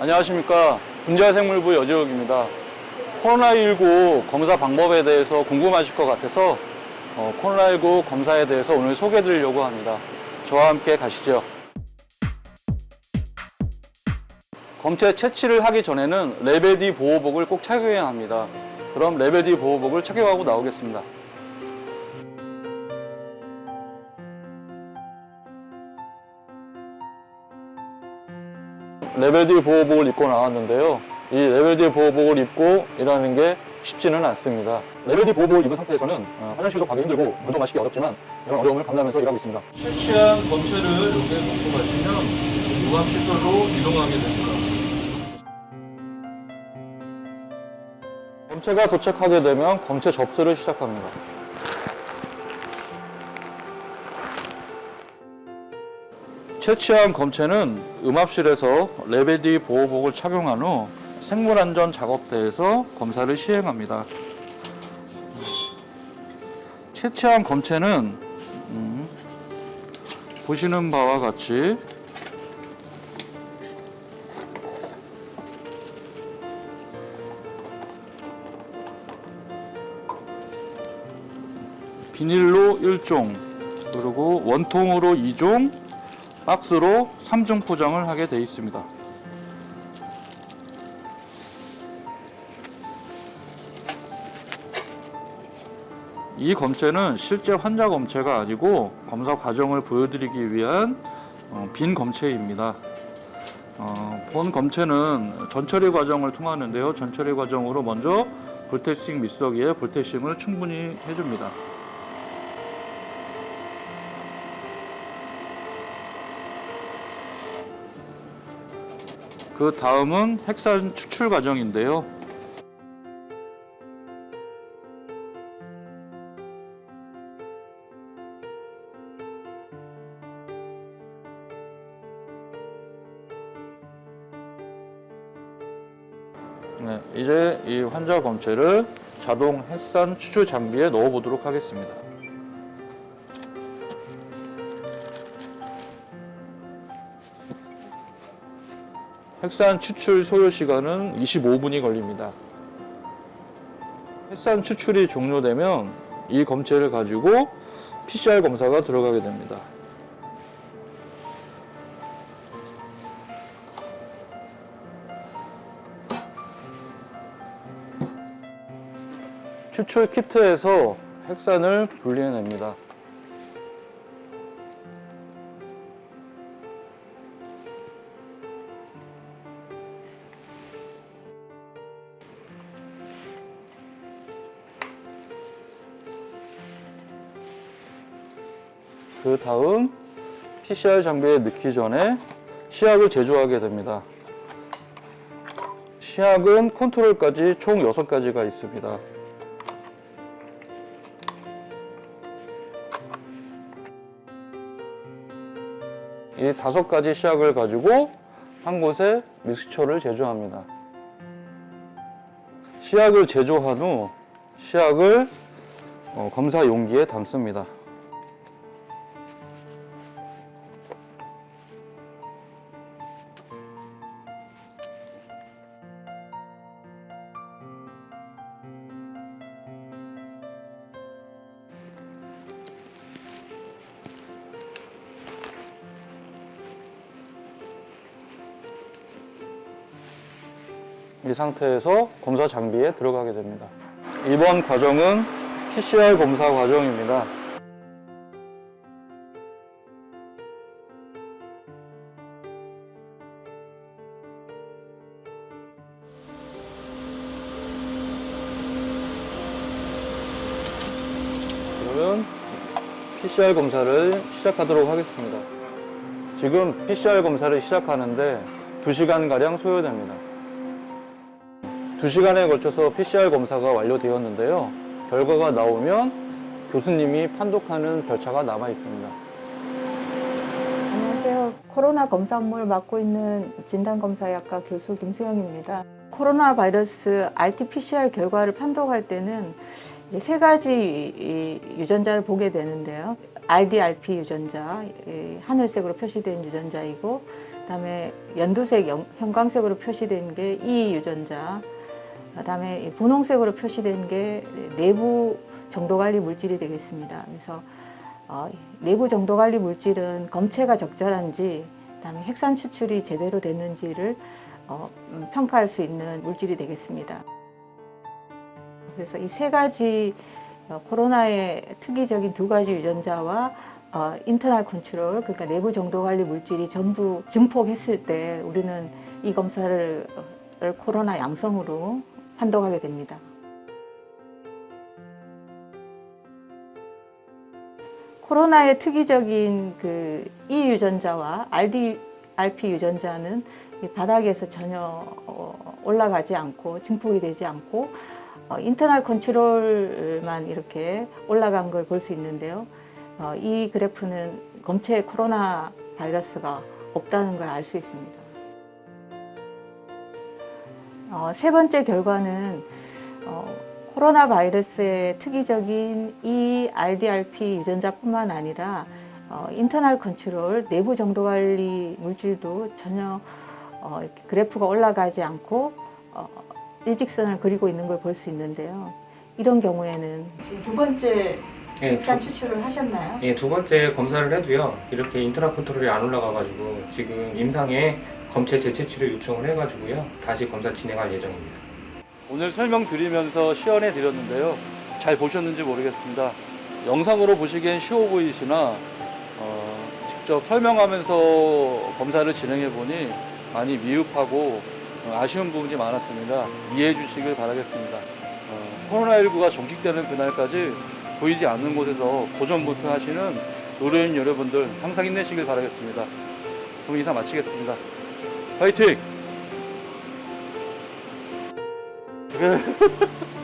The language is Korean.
안녕하십니까. 분자생물부 여지욱입니다. 코로나19 검사 방법에 대해서 궁금하실 것 같아서 어, 코로나19 검사에 대해서 오늘 소개해 드리려고 합니다. 저와 함께 가시죠. 검체 채취를 하기 전에는 레벨 D 보호복을 꼭 착용해야 합니다. 그럼 레벨 D 보호복을 착용하고 나오겠습니다. 레벨 D 보호복을 입고 나왔는데요. 이 레벨 D 보호복을 입고 일하는 게 쉽지는 않습니다. 레벨 D 보호복을 입은 상태에서는 어, 화장실도 가기 힘들고 물도 마시기 어렵지만 이런 어려움을 감내하면서 일하고 있습니다. 채취한 검체를 여기에 놓고 가시면 유압시설로 이동하게 됩니다. 검체가 도착하게 되면 검체 접수를 시작합니다. 채취한 검체는 음압실에서 레벨 D 보호복을 착용한 후 생물안전 작업대에서 검사를 시행합니다. 채취한 검체는 음, 보시는 바와 같이 비닐로 1종 그리고 원통으로 2종 박스로 3종 포장을 하게 되어 있습니다. 이 검체는 실제 환자 검체가 아니고 검사 과정을 보여드리기 위한 어, 빈 검체입니다. 어, 본 검체는 전처리 과정을 통하는데요. 전처리 과정으로 먼저 볼테싱 믹서기에 볼테싱을 충분히 해줍니다. 그 다음은 핵산 추출 과정인데요. 네, 이제 이 환자 검체를 자동 햇산 추출 장비에 넣어 보도록 하겠습니다. 핵산 추출 소요 시간은 25분이 걸립니다. 핵산 추출이 종료되면 이 검체를 가지고 PCR 검사가 들어가게 됩니다. 추출 키트에서 핵산을 분리해냅니다. 그 다음 PCR 장비에 넣기 전에 시약을 제조하게 됩니다. 시약은 컨트롤까지 총 6가지가 있습니다. 이 다섯 가지 시약을 가지고 한 곳에 믹스처를 제조합니다. 시약을 제조한 후 시약을 어, 검사 용기에 담습니다. 이 상태에서 검사 장비에 들어가게 됩니다. 이번 과정은 PCR 검사 과정입니다. 그러면 PCR 검사를 시작하도록 하겠습니다. 지금 PCR 검사를 시작하는데 2시간가량 소요됩니다. 2시간에 걸쳐서 PCR 검사가 완료되었는데요. 결과가 나오면 교수님이 판독하는 절차가 남아 있습니다. 안녕하세요. 코로나 검사 업무를 맡고 있는 진단검사학과 교수 김수영입니다. 코로나 바이러스 RT-PCR 결과를 판독할 때는 세 가지 이 유전자를 보게 되는데요. RDRP 유전자, 이 하늘색으로 표시된 유전자이고, 그다음에 연두색 영- 형광색으로 표시된 게이 유전자, 그다음에 이 분홍색으로 표시된 게 내부 정도 관리 물질이 되겠습니다. 그래서 어, 내부 정도 관리 물질은 검체가 적절한지, 그다음에 핵산 추출이 제대로 됐는지를 어, 음, 평가할 수 있는 물질이 되겠습니다. 그래서 이 세 가지 어, 코로나의 특이적인 두 가지 유전자와 어, 인터널 컨트롤, 그러니까 내부 정도 관리 물질이 전부 증폭했을 때 우리는 이 검사를 어, 코로나 양성으로 판독하게 됩니다. 코로나의 특이적인 그이 유전자와 RDRP 유전자는 이 바닥에서 전혀 어, 올라가지 않고 증폭이 되지 않고 어, 인터널 컨트롤만 이렇게 올라간 걸 볼 수 있는데요. 어, 이 그래프는 검체에 코로나 바이러스가 없다는 걸 알 수 있습니다. 어, 세 번째 결과는 어, 코로나 바이러스의 특이적인 이 RDRP 유전자뿐만 아니라 어, 인터널 컨트롤 내부 정도 관리 물질도 전혀 어, 그래프가 올라가지 않고 어, 일직선을 그리고 있는 걸 볼 수 있는데요. 이런 경우에는 지금 두 번째 예, 핵산 두, 추출을 하셨나요? 예, 두 번째 검사를 해도요. 이렇게 인터넷 컨트롤이 안 올라가가지고 지금 임상에 검체 치료 요청을 해가지고요. 다시 검사 진행할 예정입니다. 오늘 설명드리면서 시연해 드렸는데요. 잘 보셨는지 모르겠습니다. 영상으로 보시기엔 쉬워 보이시나 어, 직접 설명하면서 검사를 진행해 보니 많이 미흡하고 어, 아쉬운 부분이 많았습니다. 이해해 주시길 바라겠습니다. 어, 코로나19가 종식되는 그날까지 보이지 않는 곳에서 고전불편하시는 노래인 여러분들 항상 힘내시길 바라겠습니다. 그럼 이상 마치겠습니다. 화이팅!